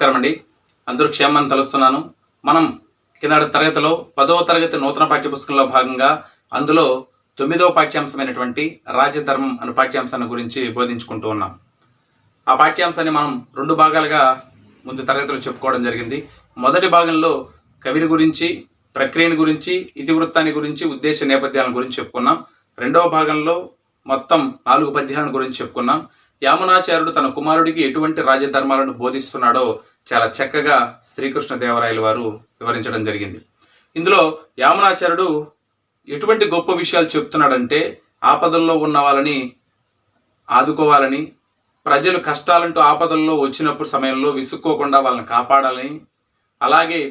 నమస్కారం అండి. అందరూ క్షేమాన్ని తలుస్తున్నాను. మనం కింద తరగతిలో పదవ తరగతి నూతన పాఠ్యపుస్తకంలో భాగంగా అందులో తొమ్మిదవ పాఠ్యాంశమైనటువంటి రాజధర్మం అనే పాఠ్యాంశాన్ని గురించి బోధించుకుంటూ ఉన్నాం. ఆ పాఠ్యాంశాన్ని మనం రెండు భాగాలుగా ముందు తరగతిలో చెప్పుకోవడం జరిగింది. మొదటి భాగంలో కవిని గురించి ప్రక్రియని గురించి ఇతివృత్తాన్ని గురించి ఉద్దేశ నేపథ్యాల గురించి చెప్పుకున్నాం. రెండవ భాగంలో మొత్తం నాలుగు పద్యాలను గురించి చెప్పుకున్నాం. యామనాచార్యుడు తన కుమారుడికి ఎటువంటి రాజధర్మాలను బోధిస్తున్నాడో చాలా చక్కగా శ్రీకృష్ణదేవరాయలు వారు వివరించడం జరిగింది. ఇందులో యామనాచార్యుడు ఎటువంటి గొప్ప విషయాలు చెప్తున్నాడంటే ఆపదల్లో ఉన్న వాళ్ళని ఆదుకోవాలని ప్రజలు కష్టాలంటూ ఆపదల్లో వచ్చినప్పుడు సమయంలో విసుక్కోకుండా వాళ్ళని కాపాడాలని అలాగే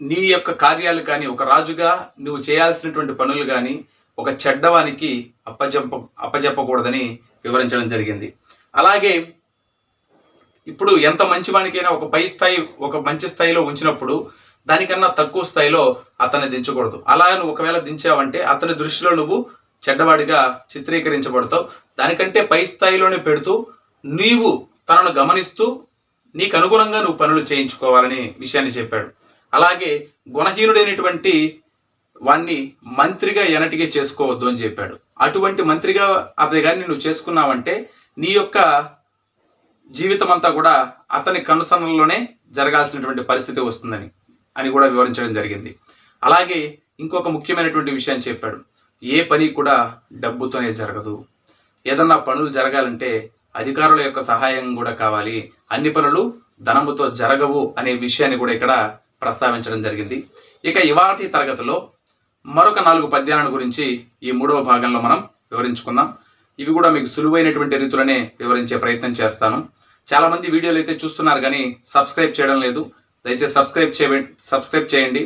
నీ యొక్క కార్యాలు కానీ ఒక రాజుగా నువ్వు చేయాల్సినటువంటి పనులు కానీ ఒక చెడ్డవానికి అప్పజెప్ప అప్పజెప్పకూడదని వివరించడం జరిగింది. అలాగే ఇప్పుడు ఎంత మంచివానికైనా ఒక పై స్థాయి ఒక మంచి స్థాయిలో ఉంచినప్పుడు దానికన్నా తక్కువ స్థాయిలో అతన్ని దించకూడదు. అలా నువ్వు ఒకవేళ దించావంటే అతని దృష్టిలో నువ్వు చెడ్డవాడిగా చిత్రీకరించబడతావు. దానికంటే పై స్థాయిలోనే పెడుతూ నీవు తనను గమనిస్తూ నీకు అనుగుణంగా నువ్వు పనులు చేయించుకోవాలని విషయాన్ని చెప్పాడు. అలాగే గుణహీనుడైనటువంటి వాణ్ణి మంత్రిగా ఎనటిగా చేసుకోవద్దు అని చెప్పాడు. అటువంటి మంత్రిగా అతని కానీ నువ్వు చేసుకున్నావంటే నీ యొక్క జీవితం అంతా కూడా అతని కనుసనలోనే జరగాల్సినటువంటి పరిస్థితి వస్తుందని అని కూడా వివరించడం జరిగింది. అలాగే ఇంకొక ముఖ్యమైనటువంటి విషయం చెప్పాడు. ఏ పని కూడా డబ్బుతోనే జరగదు. ఏదన్నా పనులు జరగాలంటే అధికారుల యొక్క సహాయం కూడా కావాలి. అన్ని పనులు ధనముతో జరగవు అనే విషయాన్ని కూడా ఇక్కడ ప్రస్తావించడం జరిగింది. ఇక ఇవాటి తరగతిలో మరొక నాలుగు పద్యాలను గురించి ఈ మూడవ భాగంలో మనం వివరించుకుందాం. ఇవి కూడా మీకు సులువైనటువంటి రీతులనే వివరించే ప్రయత్నం చేస్తాను. చాలామంది వీడియోలు అయితే చూస్తున్నారు కానీ సబ్స్క్రైబ్ చేయడం లేదు. దయచేసి సబ్స్క్రైబ్ చేయ సబ్స్క్రైబ్ చేయండి.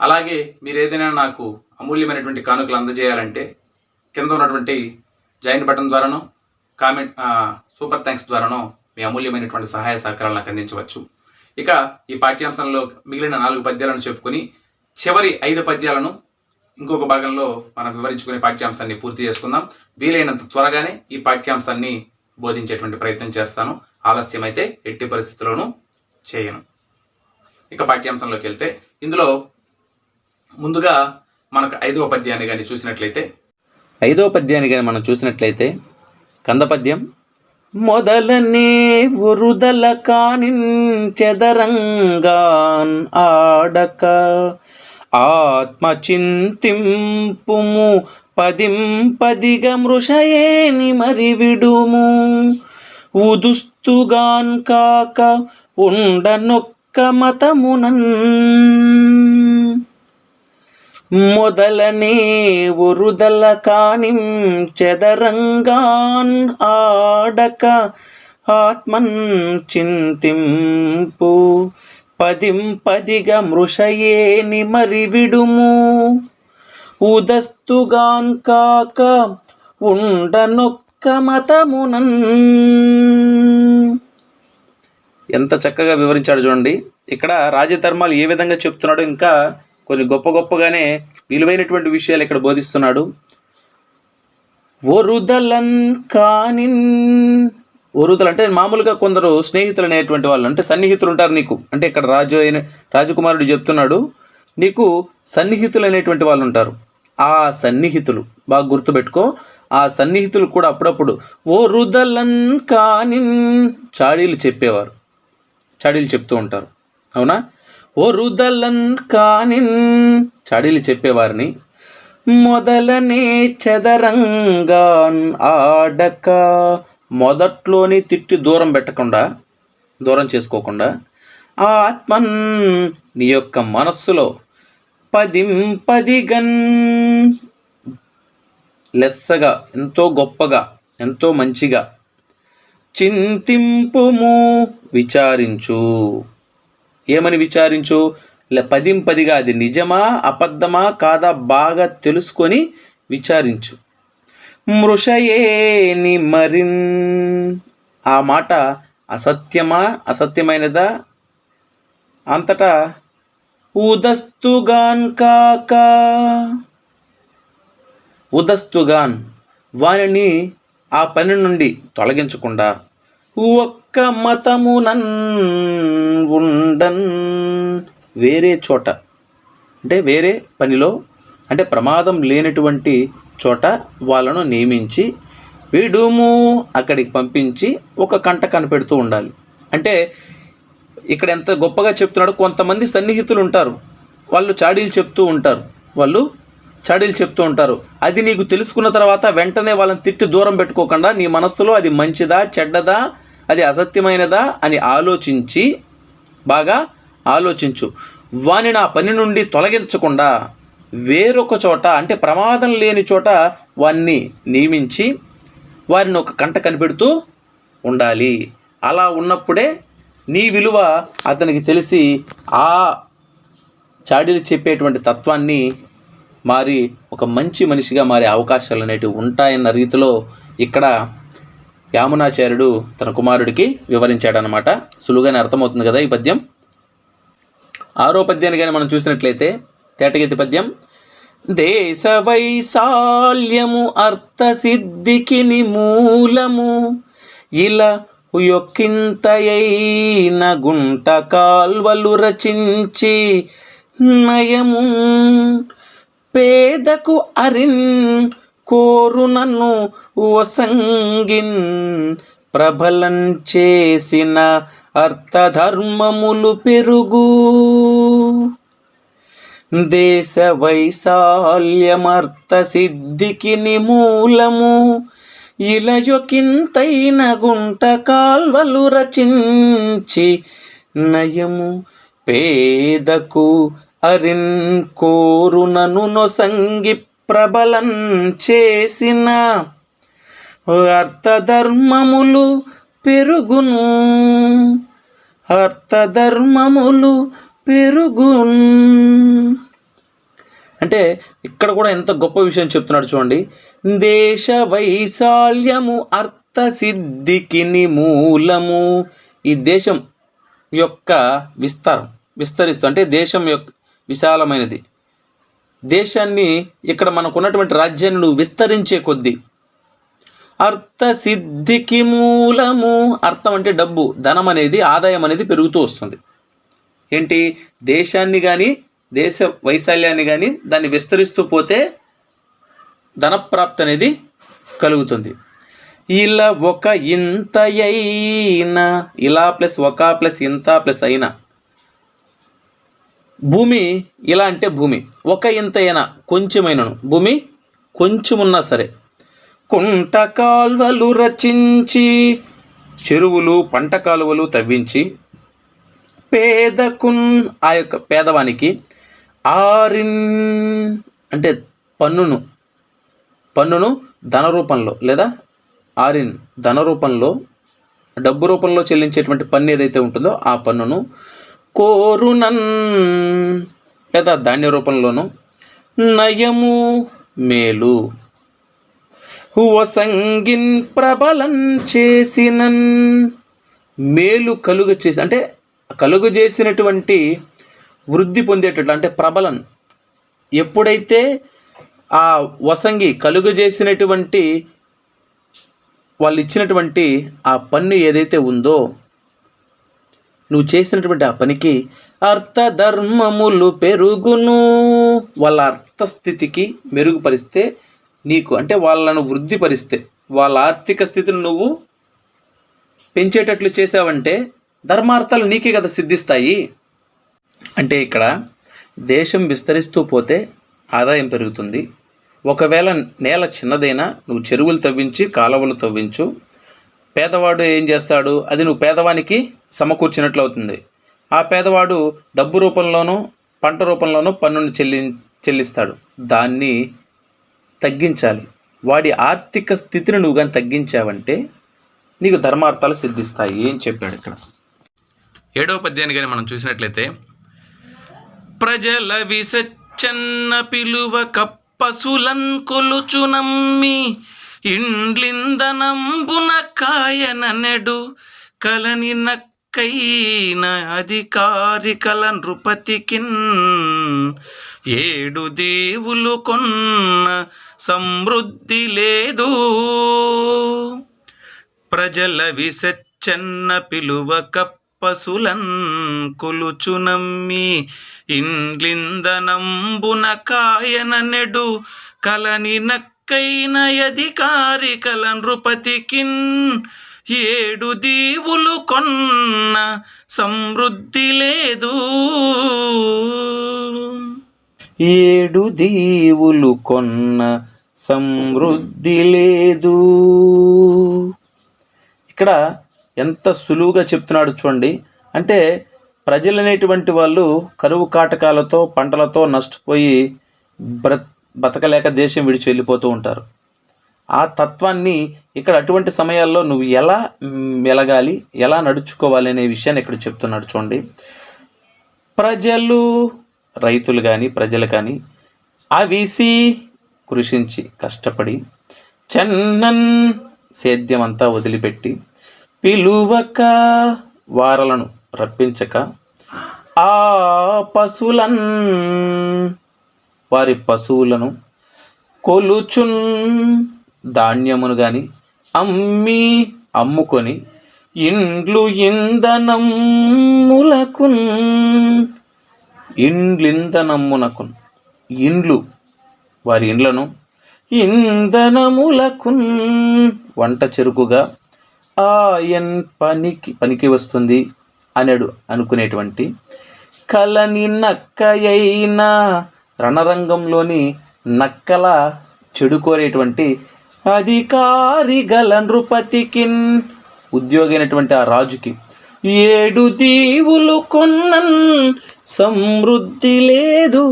అలాగే మీరు ఏదైనా నాకు అమూల్యమైనటువంటి కానుకలు అందజేయాలంటే కింద ఉన్నటువంటి జాయిన్ బటన్ ద్వారానో కామెంట్ సూపర్ థ్యాంక్స్ ద్వారానో మీ అమూల్యమైనటువంటి సహాయ సహకారాలు నాకు అందించవచ్చు. ఇక ఈ పాఠ్యాంశంలో మిగిలిన నాలుగు పద్యాలను చెప్పుకొని చివరి ఐదు పద్యాలను ఇంకొక భాగంలో మనం వివరించుకునే పాఠ్యాంశాన్ని పూర్తి చేసుకుందాం. వీలైనంత త్వరగానే ఈ పాఠ్యాంశాన్ని బోధించేటువంటి ప్రయత్నం చేస్తాను. ఆలస్యం అయితే ఎట్టి పరిస్థితుల్లోనూ చేయను. ఇక పాఠ్యాంశంలోకి వెళ్తే ఇందులో ముందుగా మనకు ఐదవ పద్యాన్ని కానీ చూసినట్లయితే ఐదవ పద్యాన్ని కానీ మనం చూసినట్లయితే కంద పద్యం మొదలనే ఉరుదల కానించెదరంగాన్ ఆడక ఆత్మచింతింపుము పదింపదిగ మృషయేని మరి విడుము ఉదుస్తుగాన్ కాక ఉండనొక్క మతమునన్. మొదలనే ఒరుదల కానిం చెదరంగాన్ ఆడక ఆత్మన్ చింతింపు. పదింపదిగ మృషయే నిమరి విడుము. ఉదస్తుగాన్ కాక ఉండనొక్క మతమునన్. ఎంత చక్కగా వివరించాడు చూడండి. ఇక్కడ రాజధర్మాలు ఏ విధంగా చెప్తున్నాడు ఇంకా కొన్ని గొప్ప గొప్పగానే విలువైనటువంటి విషయాలు ఇక్కడ బోధిస్తున్నాడు. ఒరుదలన్ కానిన్ ఒరుదలు అంటే మామూలుగా కొందరు స్నేహితులు అనేటువంటి వాళ్ళు అంటే సన్నిహితులు ఉంటారు నీకు. అంటే ఇక్కడ రాజు అయిన రాజకుమారుడు చెప్తున్నాడు నీకు సన్నిహితులు అనేటువంటి వాళ్ళు ఉంటారు ఆ సన్నిహితులు బాగా గుర్తుపెట్టుకో ఆ సన్నిహితులు కూడా అప్పుడప్పుడు ఓ రుదలన్ కానిన్ చాడీలు చెప్పేవారు. చాడీలు చెప్తూ ఉంటారు. అవునా? ఓ రుదలన్ కానిన్ చాడీలు చెప్పేవారిని. మొదలనే చదరంగా ఆడక మొదట్లోని తిట్టి దూరం పెట్టకుండా దూరం చేసుకోకుండా ఆ ఆత్మన్ నీ యొక్క మనస్సులో పదింపదిగన్ లెస్సగా ఎంతో గొప్పగా ఎంతో మంచిగా చింతింపుము విచారించు. ఏమని విచారించు? పదింపదిగా అది నిజమా అబద్ధమా కాదా బాగా తెలుసుకొని విచారించు. మృషయేని మరిన్. ఆ మాట అసత్యమా? అసత్యమైనదా? అంతటా ఉదస్తుగాన్ కాక. ఉదస్తుగాన్ వానిని ఆ పని నుండి తొలగించకుండా ఒక్క మతమునన్ ఉండన్. వేరే చోట అంటే వేరే పనిలో అంటే ప్రమాదం లేనటువంటి చోట వాళ్ళను నియమించి విడుము అక్కడికి పంపించి ఒక కంట కనిపెడుతూ ఉండాలి. అంటే ఇక్కడ ఎంత గొప్పగా చెప్తున్నాడు కొంతమంది సన్నిహితులు ఉంటారు. వాళ్ళు చాడీలు చెప్తూ ఉంటారు. వాళ్ళు చాడీలు చెప్తూ ఉంటారు. అది నీకు తెలుసుకున్న తర్వాత వెంటనే వాళ్ళని తిట్టి దూరం పెట్టుకోకుండా నీ మనస్సులో అది మంచిదా చెడ్డదా అది అసత్యమైనదా అని ఆలోచించి బాగా ఆలోచించు. వాని నా పని నుండి తొలగించకుండా వేరొక చోట అంటే ప్రమాదం లేని చోట వారిని నియమించి వారిని ఒక కంట కనిపెడుతూ ఉండాలి. అలా ఉన్నప్పుడే నీ విలువ అతనికి తెలిసి ఆ చాడీలు చెప్పేటువంటి తత్వాన్ని మారి ఒక మంచి మనిషిగా మారే అవకాశాలు అనేటివి ఉంటాయన్న రీతిలో ఇక్కడ యామునాచార్యుడు తన కుమారుడికి వివరించాడనమాట సులువుగానే అర్థమవుతుంది కదా ఈ పద్యం? ఆరో పద్యాన్ని కానీ మనం చూసినట్లయితే తేటగతి పద్యం దేశ వైశాల్యము అర్థసిద్ధికి మూలము ఇలా యొక్కింతయైన గుంట కాల్వలు రచించి నయము పేదకు అరిన్ కోరు నన్ను వసంగిన్ ప్రబలం చేసిన అర్థధర్మములు పెరుగు. దేశ వైశాల్యమర్థ సిద్ధికి నిమూలము. ఇలయొకింతైన గుంట కాల్వలు రచించి నయము. పేదకు అరిన్ కోరునను నొసంగి ప్రబలం చేసిన అర్థధర్మములు పెరుగును. అర్థధర్మములు పెరుగున్. అంటే ఇక్కడ కూడా ఎంత గొప్ప విషయం చెప్తున్నాడు చూడండి. దేశ వైశాల్యము అర్థ సిద్ధికి మూలము ఈ దేశం యొక్క విస్తారం విస్తరిస్తూ అంటే దేశం యొక్క విశాలమైనది. దేశాన్ని ఇక్కడ మనకు ఉన్నటువంటి రాజ్యాన్ని నువ్వు విస్తరించే కొద్దీ అర్థ సిద్ధికి మూలము అర్థం అంటే డబ్బు ధనం అనేది ఆదాయం అనేది పెరుగుతూ వస్తుంది. ఏంటి? దేశాన్ని కానీ దేశ వైశాల్యాన్ని కానీ దాన్ని విస్తరిస్తూ పోతే ధనప్రాప్తి అనేది కలుగుతుంది. ఇలా ఒక ఇంత అయినా ఇలా ప్లస్ ఒక ప్లస్ ఇంత ప్లస్ అయినా భూమి ఇలా అంటే భూమి. ఒక ఇంత అయినా కొంచెమైనను భూమి కొంచెం ఉన్నా సరే కుంట కాల్వలు రచించి చెరువులు పంట కాలువలు తవ్వించి పేదకున్ ఆ యొక్క పేదవానికి ఆరిన్ అంటే పన్నును పన్నును ధన రూపంలో లేదా ఆరిన్ ధన రూపంలో డబ్బు రూపంలో చెల్లించేటువంటి పన్ను ఏదైతే ఉంటుందో ఆ పన్నును కోరునన్ లేదా ధాన్య రూపంలోను నయము మేలు. వసంగిన్ ప్రబలం చేసినన్ మేలు కలుగ చేసి అంటే కలుగు చేసినటువంటి వృద్ధి పొందేటట్లు అంటే ప్రబలం. ఎప్పుడైతే ఆ వసంగి కలుగు చేసినటువంటి వాళ్ళు ఇచ్చినటువంటి ఆ పన్ను ఏదైతే ఉందో నువ్వు చేసినటువంటి ఆ పనికి అర్థధర్మములు పెరుగును. వాళ్ళ అర్థస్థితికి మెరుగుపరిస్తే నీకు అంటే వాళ్ళను వృద్ధిపరిస్తే వాళ్ళ ఆర్థిక స్థితిని నువ్వు పెంచేటట్లు చేసావంటే ధర్మార్థాలు నీకే కదా సిద్ధిస్తాయి. అంటే ఇక్కడ దేశం విస్తరిస్తూ పోతే ఆదాయం పెరుగుతుంది. ఒకవేళ నేల చిన్నదైనా నువ్వు చెరువులు తవ్వించి కాలువలు తవ్వించు. పేదవాడు ఏం చేస్తాడు? అది నువ్వు పేదవానికి సమకూర్చినట్లు అవుతుంది. ఆ పేదవాడు డబ్బు రూపంలోనూ పంట రూపంలోనూ పన్నును చెల్లి చెల్లిస్తాడు. దాన్ని తగ్గించాలి. వాడి ఆర్థిక స్థితిని నువ్వు కానీ తగ్గించావంటే నీకు ధర్మార్థాలు సిద్ధిస్తాయి అని చెప్పాడు ఇక్కడ. ఏడవ పద్యాన్ని కానీ మనం చూసినట్లయితే ప్రజల విసచ్చన్న పిలువ కప్పసులన్ కొలుచు నమ్మి ఇండ్లిందనంబున కాయన నెడు కలని నక్కైన అధికారి కల నృపతికిన్ ఏడు దేవులు కొన్న సమృద్ధి లేదు. ప్రజల విసచ్చన్న పిలువ కప్ప కప్పసులన్ కొలుచునమ్మి ఇండ్లిందనంబున కాయన నెడు కలని నక్కైన అధికారి కల నృపతికిన్ ఏడు దీవులు కొన్న సమృద్ధి లేదు. ఏడు దీవులు కొన్న సమృద్ధి లేదు. ఇక్కడ ఎంత సులువుగా చెప్తున్నాడు చూడండి. అంటే ప్రజలనేటువంటి వాళ్ళు కరువు కాటకాలతో పంటలతో నష్టపోయి బ్ర బతకలేక దేశం విడిచి వెళ్ళిపోతూ ఉంటారు. ఆ తత్వాన్ని ఇక్కడ అటువంటి సమయాల్లో నువ్వు ఎలా మెలగాలి ఎలా నడుచుకోవాలి అనే విషయాన్ని ఇక్కడ చెప్తున్నాడు చూడండి. ప్రజలు రైతులు కానీ ప్రజలు కానీ అవిసి కృషించి కష్టపడి చెన్నన్ సేద్యమంతా వదిలిపెట్టి పిలువక వారలను రప్పించక ఆ పశువులన్ వారి పశువులను కొలుచున్ ధాన్యమును గాని అమ్మి అమ్ముకొని ఇండ్లు ఇంధనమ్ములకున్ ఇండ్లింధనమ్మునకున్ ఇండ్లు వారి ఇండ్లను ఇంధనములకున్ వంట చెరుకుగా ఆయన్ పనికి పనికి వస్తుంది అనడు అనుకునేటువంటి కలని నక్కయైన రణరంగంలోని నక్కల చెడుకోరేటువంటి అధికారి గల నృపతికిన్ ఉద్యోగి అయినటువంటి ఆ రాజుకి ఏడు దీవులు కొన్నన్ సమృద్ధి లేదు.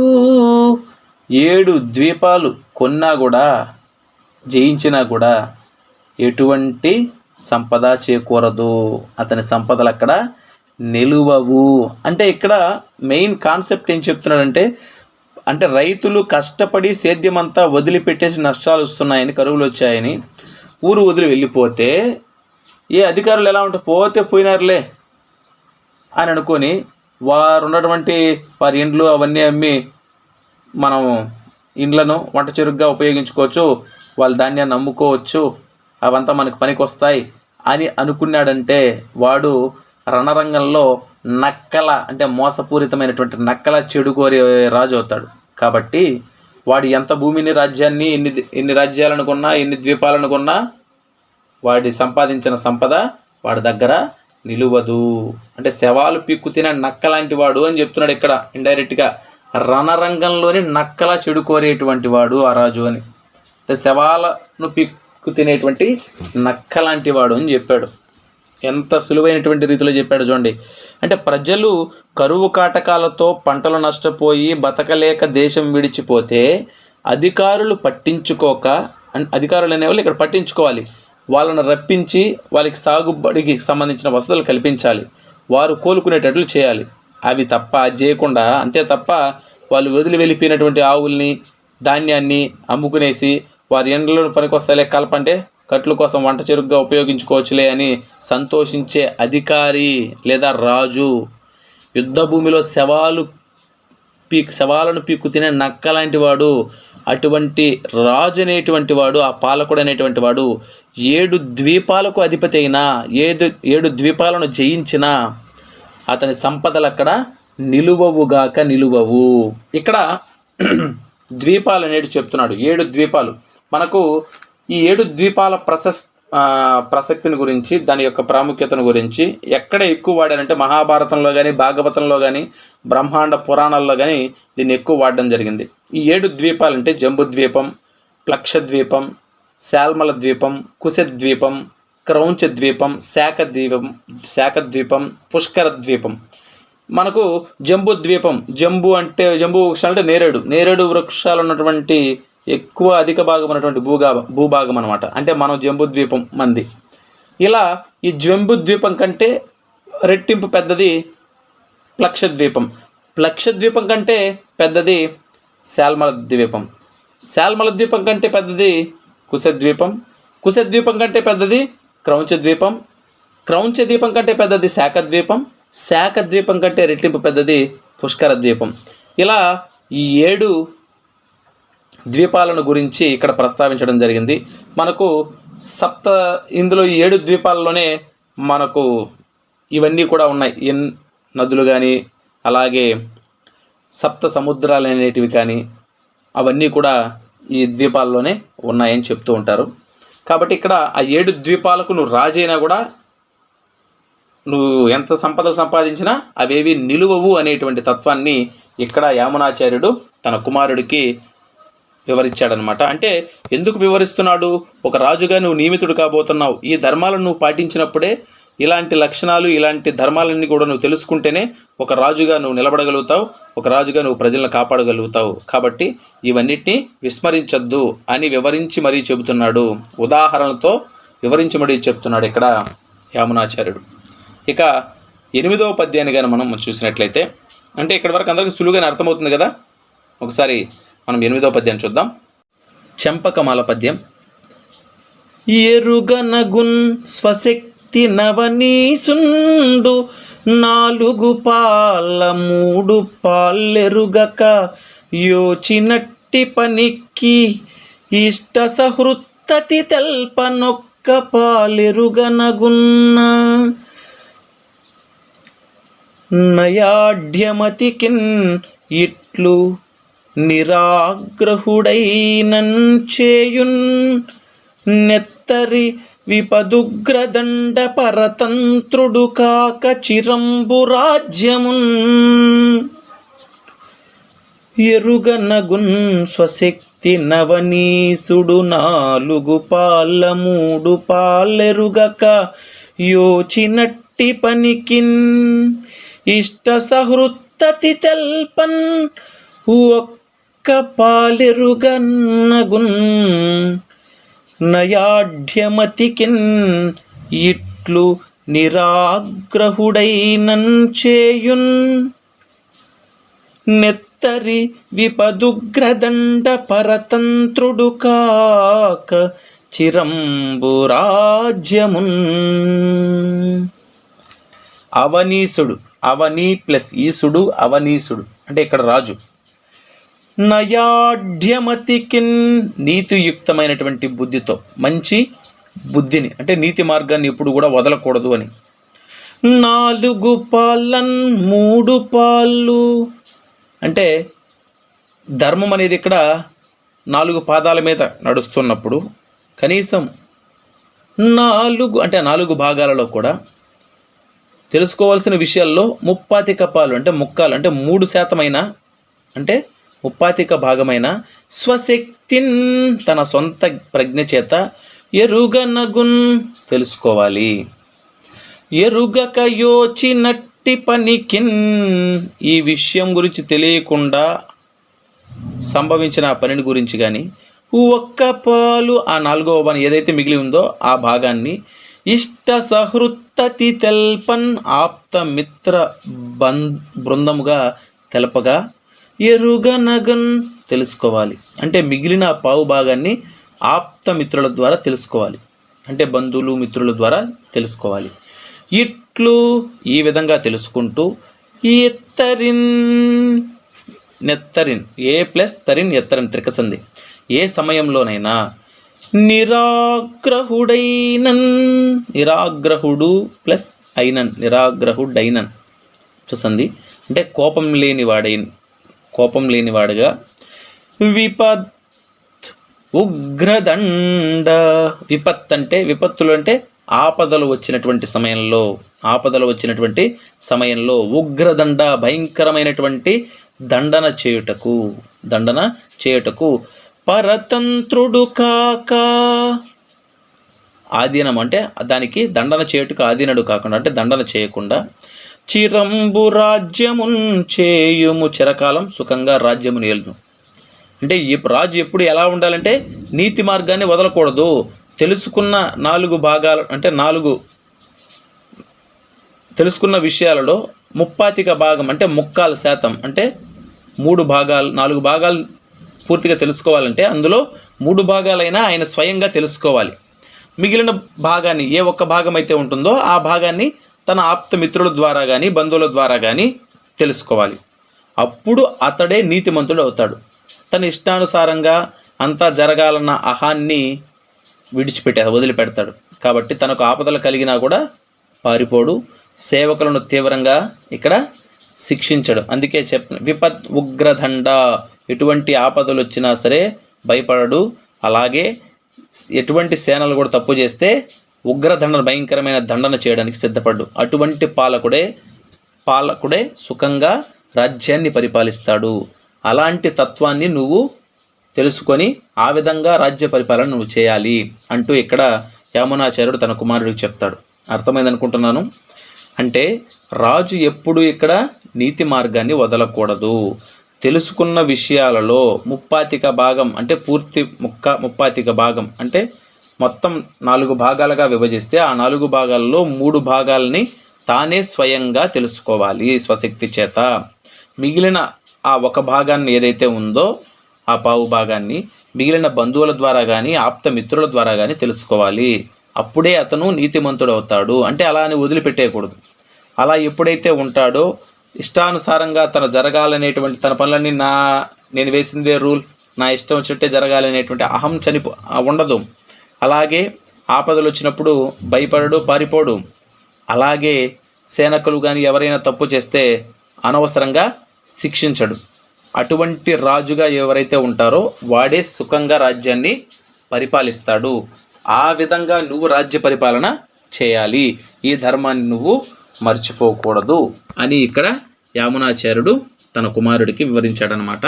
ఏడు ద్వీపాలు కొన్నా కూడా జయించినా కూడా ఎటువంటి సంపద చేకూరదు అతని సంపదలు అక్కడ నిలువవు. అంటే ఇక్కడ మెయిన్ కాన్సెప్ట్ ఏం చెప్తున్నాడంటే అంటే రైతులు కష్టపడి సేద్యమంతా వదిలిపెట్టేసి నష్టాలు వస్తున్నాయని కరువులు వచ్చాయని ఊరు వదిలి వెళ్ళిపోతే ఏ అధికారులు ఎలా ఉంటే పోతే పోయినారులే అని అనుకొని వారు ఉన్నటువంటి వారి ఇండ్లు అవన్నీ అమ్మి మనం ఇండ్లను వంట చెరుగ్గా ఉపయోగించుకోవచ్చు వాళ్ళ ధాన్యాన్ని అమ్ముకోవచ్చు అవంతా మనకు పనికొస్తాయి అని అనుకున్నాడంటే వాడు రణరంగంలో నక్కల అంటే మోసపూరితమైనటువంటి నక్కల చెడు కోరే రాజు అవుతాడు. కాబట్టి వాడు ఎంత భూమిని రాజ్యాన్ని ఎన్ని ఎన్ని రాజ్యాలను కొన్నా ఎన్ని ద్వీపాలను కొన్నా వాడి సంపాదించిన సంపద వాడి దగ్గర నిలువదు. అంటే శవాలు పిక్కు తినే నక్క లాంటి వాడు అని చెప్తున్నాడు ఇక్కడ ఇండైరెక్ట్గా రణరంగంలోని నక్కల చెడు కోరేటువంటి వాడు ఆ రాజు అని. అంటే శవాలను పిక్కు తినేటువంటి నక్క లాంటి వాడు అని చెప్పాడు. ఎంత సులువైనటువంటి రీతిలో చెప్పాడు చూడండి. అంటే ప్రజలు కరువు కాటకాలతో పంటలు నష్టపోయి బతకలేక దేశం విడిచిపోతే అధికారులు పట్టించుకోక అధికారులు అనేవాళ్ళు ఇక్కడ పట్టించుకోవాలి. వాళ్ళను రప్పించి వాళ్ళకి సాగుబడికి సంబంధించిన వసతులు కల్పించాలి. వారు కోలుకునేటట్లు చేయాలి. అవి తప్ప చేయకుండా అంతే తప్ప వాళ్ళు వదిలి వెళ్ళిపోయినటువంటి ఆవుల్ని ధాన్యాన్ని అమ్ముకునేసి వారి ఎండలో పనికొస్తాలే కలపంటే కట్ల కోసం వంట చెరుగ్గా ఉపయోగించుకోవచ్చులే అని సంతోషించే అధికారి లేదా రాజు యుద్ధ భూమిలో శవాలు పీక్ శవాలను పీక్కు తినే నక్క లాంటి వాడు అటువంటి రాజు అనేటువంటి వాడు ఆ పాలకుడు అనేటువంటి వాడు ఏడు ద్వీపాలకు అధిపతి అయినా ఏడు ఏడు ద్వీపాలను జయించిన అతని సంపదలు అక్కడ నిలువవుగాక నిలువవు. ఇక్కడ ద్వీపాలు అనేది చెప్తున్నాడు. ఏడు ద్వీపాలు. మనకు ఈ ఏడు ద్వీపాల ప్రశస్ ప్రసక్తిని గురించి దాని యొక్క ప్రాముఖ్యతను గురించి ఎక్కడ ఎక్కువ వాడారంటే మహాభారతంలో కానీ భాగవతంలో కానీ బ్రహ్మాండ పురాణాల్లో కానీ దీన్ని ఎక్కువ వాడడం జరిగింది. ఈ ఏడు ద్వీపాలు అంటే జంబు ద్వీపం ప్లక్ష ద్వీపం శాల్మల ద్వీపం కుశ ద్వీపం క్రౌంచ ద్వీపం శాఖ ద్వీపం శాఖ ద్వీపం పుష్కర ద్వీపం. మనకు జంబు ద్వీపం జంబు అంటే జంబు వృక్షాలు అంటే నేరేడు. నేరేడు వృక్షాలు ఉన్నటువంటి ఎక్కువ అధిక భాగం ఉన్నటువంటి భూగా భూభాగం అనమాట అంటే మనం జంబు ద్వీపం మంది. ఇలా ఈ జంబు ద్వీపం కంటే రెట్టింపు పెద్దది ప్లక్షద్వీపం ద్వీపం. ప్లక్ష ద్వీపం కంటే పెద్దది శాల్మల ద్వీపం. శాల్మల ద్వీపం కంటే పెద్దది కుశ ద్వీపం. ద్వీపం కంటే పెద్దది క్రౌంచ ద్వీపం. క్రౌంచ ద్వీపం కంటే పెద్దది శాఖ ద్వీపం. శాఖ ద్వీపం కంటే రెట్టింపు పెద్దది పుష్కర ద్వీపం. ఇలా ఈ ఏడు ద్వీపాలను గురించి ఇక్కడ ప్రస్తావించడం జరిగింది. మనకు సప్త ఇందులో ఈ ఏడు ద్వీపాలలోనే మనకు ఇవన్నీ కూడా ఉన్నాయి. ఎన్ నదులు కానీ అలాగే సప్త సముద్రాలు అనేటివి కానీ అవన్నీ కూడా ఈ ద్వీపాల్లోనే ఉన్నాయని చెప్తూ ఉంటారు. కాబట్టి ఇక్కడ ఆ ఏడు ద్వీపాలకు నువ్వు రాజైనా కూడా నువ్వు ఎంత సంపద సంపాదించినా అవేవి నిలువవు అనేటువంటి తత్వాన్ని ఇక్కడ యామునాచార్యుడు తన కుమారుడికి వివరించాడనమాట. అంటే ఎందుకు వివరిస్తున్నాడు? ఒక రాజుగా నువ్వు నియమితుడు కాబోతున్నావు. ఈ ధర్మాలను నువ్వు పాటించినప్పుడే ఇలాంటి లక్షణాలు ఇలాంటి ధర్మాలన్నీ కూడా నువ్వు తెలుసుకుంటేనే ఒక రాజుగా నువ్వు నిలబడగలుగుతావు ఒక రాజుగా నువ్వు ప్రజలను కాపాడగలుగుతావు. కాబట్టి ఇవన్నిటిని విస్మరించద్దు అని వివరించి మరీ చెబుతున్నాడు. ఉదాహరణలతో వివరించి మరీ చెప్తున్నాడు ఇక్కడ యామునాచార్యుడు. ఇక ఎనిమిదవ పద్యాన్ని కానీ మనం చూసినట్లయితే అంటే ఇక్కడి వరకు అందరికీ సులువుగానే అర్థమవుతుంది కదా? ఒకసారి మనం ఎనిమిదో పద్యం చూద్దాం. చెంపకమాల పద్యం. ఎరుగనగున్ స్వశక్తి నవనీసుండు నాలుగు పాల మూడు పాలెరుగక యోచినట్టి పనికి ఇష్ట సహృత్తతి తెల్పనొక్క పాలెరుగనగున్న నయాఢ్యమతికిన్ ఇట్లు నిరాగ్రహుడైనన్ చేయున్ నెత్తరి విపదుగ్రదండ పరతంత్రుడు కాక చిరంబు రాజ్యమున్. ఎరుగనగున్ స్వశక్తి నవనీసుడు నాలుగు పాల మూడు పాలెరుగక యోచినట్టి పనికిన్. ఇష్ట సహృత్తతి తెల్పన్ ఒక్క పాలెరుగన్నగున్ నయాఢ్యమతికిన్ ఇట్లు నిరాగ్రహుడైనన్ చేయున్. నెత్తరి విపదుగ్రదండ పరతంత్రుడు కాక చిరంబు రాజ్యమున్ అవనీసుడు అవనీ ప్లస్ ఈసుడు అవనీసుడు. అంటే ఇక్కడ రాజు. నయాఢ్యమతికిన్. నీతియుక్తమైనటువంటి బుద్ధితో మంచి బుద్ధిని అంటే నీతి మార్గాన్ని ఎప్పుడు కూడా వదలకూడదు అని. నాలుగు పాలన్ మూడు పాళ్ళు. అంటే ధర్మం అనేది ఇక్కడ నాలుగు పాదాల మీద నడుస్తున్నప్పుడు కనీసం నాలుగు అంటే నాలుగు భాగాలలో కూడా తెలుసుకోవాల్సిన విషయాల్లో ముప్పాతిక పాలు అంటే ముక్కాలు అంటే మూడు శాతమైన అంటే ఉపాధిక భాగమైన స్వశక్తిన్ తన సొంత ప్రజ్ఞ చేత ఎరుగనగున్ తెలుసుకోవాలి. ఎరుగక యోచినట్టి పనికిన్ ఈ విషయం గురించి తెలియకుండా సంభవించిన ఆ పనిని గురించి కానీ ఒక్క పాలు ఆ నాలుగవ పని ఏదైతే మిగిలి ఉందో ఆ భాగాన్ని ఇష్ట సహృత్తతి తెల్పన్ ఆప్త మిత్ర బం బృందముగా తెలపగా ఎరుగనగన్ తెలుసుకోవాలి. అంటే మిగిలిన పావు భాగాన్ని ఆప్త మిత్రుల ద్వారా తెలుసుకోవాలి. అంటే బంధువులు మిత్రుల ద్వారా తెలుసుకోవాలి. ఇట్లు ఈ విధంగా తెలుసుకుంటూ ఎత్తరిన్ నెత్తరిన్ ఏ ప్లస్ తరిన్ ఎత్తరిన్ త్రికసంది ఏ సమయంలోనైనా నిరాగ్రహుడైనన్ నిరాగ్రహుడు ప్లస్ అయినన్ నిరాగ్రహుడైనన్ చూసంది అంటే కోపం లేని వాడైన కోపం లేనివాడుగా విపత్ ఉగ్రదండ. విపత్ అంటే విపత్తులు అంటే ఆపదలు వచ్చినటువంటి సమయంలో ఆపదలు వచ్చినటువంటి సమయంలో ఉగ్రదండ భయంకరమైనటువంటి దండన చేయుటకు దండన చేయుటకు పరతంత్రుడు కాక. ఆధీనం అంటే దానికి దండన చేయుటకు ఆధీనుడు కాకుండా అంటే దండన చేయకుండా చిరంబు రాజ్యమున్ చేయుము. చిరకాలం సుఖంగా రాజ్యమును ఏలును అంటే ఈ రాజు ఎప్పుడు ఎలా ఉండాలంటే నీతి మార్గాన్ని వదలకూడదు. తెలుసుకున్న నాలుగు భాగాలు అంటే నాలుగు తెలుసుకున్న విషయాలలో ముప్పాతిక భాగం అంటే ముక్కాలు శాతం అంటే మూడు భాగాలు నాలుగు భాగాలు పూర్తిగా తెలుసుకోవాలంటే అందులో మూడు భాగాలైనా ఆయన స్వయంగా తెలుసుకోవాలి. మిగిలిన భాగాన్ని ఏ ఒక్క భాగం అయితే ఉంటుందో ఆ భాగాన్ని తన ఆప్త మిత్రుల ద్వారా కానీ బంధువుల ద్వారా కానీ తెలుసుకోవాలి. అప్పుడు అతడే నీతిమంతుడు అవుతాడు. తన ఇష్టానుసారంగా అంతా జరగాలన్న అహాన్ని విడిచిపెట్టే వదిలిపెడతాడు. కాబట్టి తనకు ఆపదలు కలిగినా కూడా పారిపోడు. సేవకులను తీవ్రంగా ఇక్కడ శిక్షించడు. అందుకే చెప్ విపత్ ఉగ్రదండ ఎటువంటి ఆపదలు వచ్చినా సరే భయపడడు. అలాగే ఎటువంటి సేనలు కూడా తప్పు చేస్తే ఉగ్రదండన భయంకరమైన దండన చేయడానికి సిద్ధపడ్డు. అటువంటి పాలకుడే పాలకుడే సుఖంగా రాజ్యాన్ని పరిపాలిస్తాడు. అలాంటి తత్వాన్ని నువ్వు తెలుసుకొని ఆ విధంగా రాజ్య పరిపాలన నువ్వు చేయాలి అంటూ ఇక్కడ యామునాచార్యుడు తన కుమారుడికి చెప్తాడు. అర్థమైంది అనుకుంటున్నాను అంటే రాజు ఎప్పుడు ఇక్కడ నీతి మార్గాన్ని వదలకూడదు. తెలుసుకున్న విషయాలలో ముప్పాతిక భాగం అంటే పూర్తి ముక్క ముప్పాతిక భాగం అంటే మొత్తం నాలుగు భాగాలుగా విభజిస్తే ఆ నాలుగు భాగాల్లో మూడు భాగాలని తానే స్వయంగా తెలుసుకోవాలి స్వశక్తి చేత. మిగిలిన ఆ ఒక భాగాన్ని ఏదైతే ఉందో ఆ పావు భాగాన్ని మిగిలిన బంధువుల ద్వారా కానీ ఆప్త మిత్రుల ద్వారా కానీ తెలుసుకోవాలి. అప్పుడే అతను నీతిమంతుడు అవుతాడు అంటే అలా అని వదిలిపెట్టేయకూడదు. అలా ఎప్పుడైతే ఉంటాడో ఇష్టానుసారంగా తన జరగాలనేటువంటి తన పనులన్నీ నా నేను వేసిందే రూల్ నా ఇష్టం వచ్చినట్టే జరగాలనేటువంటి అహం చనిపో ఉండదు. అలాగే ఆపదలు వచ్చినప్పుడు భయపడడు పారిపోడు. అలాగే సేనకులు కానీ ఎవరైనా తప్పు చేస్తే అనవసరంగా శిక్షించడు. అటువంటి రాజుగా ఎవరైతే ఉంటారో వాడే సుఖంగా రాజ్యాన్ని పరిపాలిస్తాడు. ఆ విధంగా నువ్వు రాజ్య పరిపాలన చేయాలి. ఈ ధర్మాన్ని నువ్వు మర్చిపోకూడదు అని ఇక్కడ యామునాచార్యుడు తన కుమారుడికి వివరించాడనమాట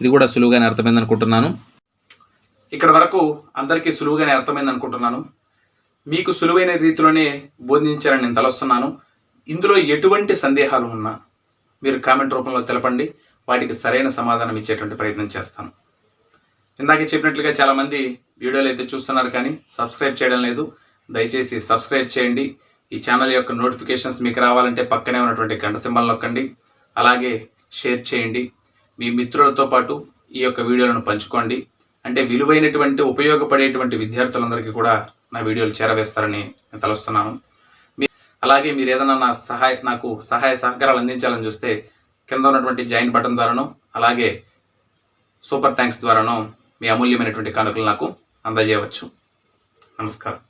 ఇది కూడా సులువుగానే అర్థమైంది అనుకుంటున్నాను ఇక్కడ వరకు అందరికీ సులువుగానే అర్థమైంది అనుకుంటున్నాను. మీకు సులువైన రీతిలోనే బోధించాలని నేను తలస్తున్నాను. ఇందులో ఎటువంటి సందేహాలు ఉన్నా మీరు కామెంట్ రూపంలో తెలపండి. వాటికి సరైన సమాధానం ఇచ్చేటువంటి ప్రయత్నం చేస్తాను. ఇందాక చెప్పినట్లుగా చాలామంది వీడియోలు అయితే చూస్తున్నారు కానీ సబ్స్క్రైబ్ చేయడం లేదు. దయచేసి సబ్స్క్రైబ్ చేయండి. ఈ ఛానల్ యొక్క నోటిఫికేషన్స్ మీకు రావాలంటే పక్కనే ఉన్నటువంటి గంట సింబల్ నొక్కండి. అలాగే షేర్ చేయండి. మీ మిత్రులతో పాటు ఈ యొక్క వీడియోలను పంచుకోండి. అంటే విలువైనటువంటి ఉపయోగపడేటువంటి విద్యార్థులందరికీ కూడా నా వీడియోలు చేరవేస్తారని నేను తలుస్తున్నాను. మీ అలాగే మీరు ఏదైనా నా సహాయ నాకు సహాయ సహకారాలు అందించాలని చూస్తే కింద ఉన్నటువంటి జాయిన్ బటన్ ద్వారాను అలాగే సూపర్ థ్యాంక్స్ ద్వారాను మీ అమూల్యమైనటువంటి కానుకలు నాకు అందజేయవచ్చు. నమస్కారం.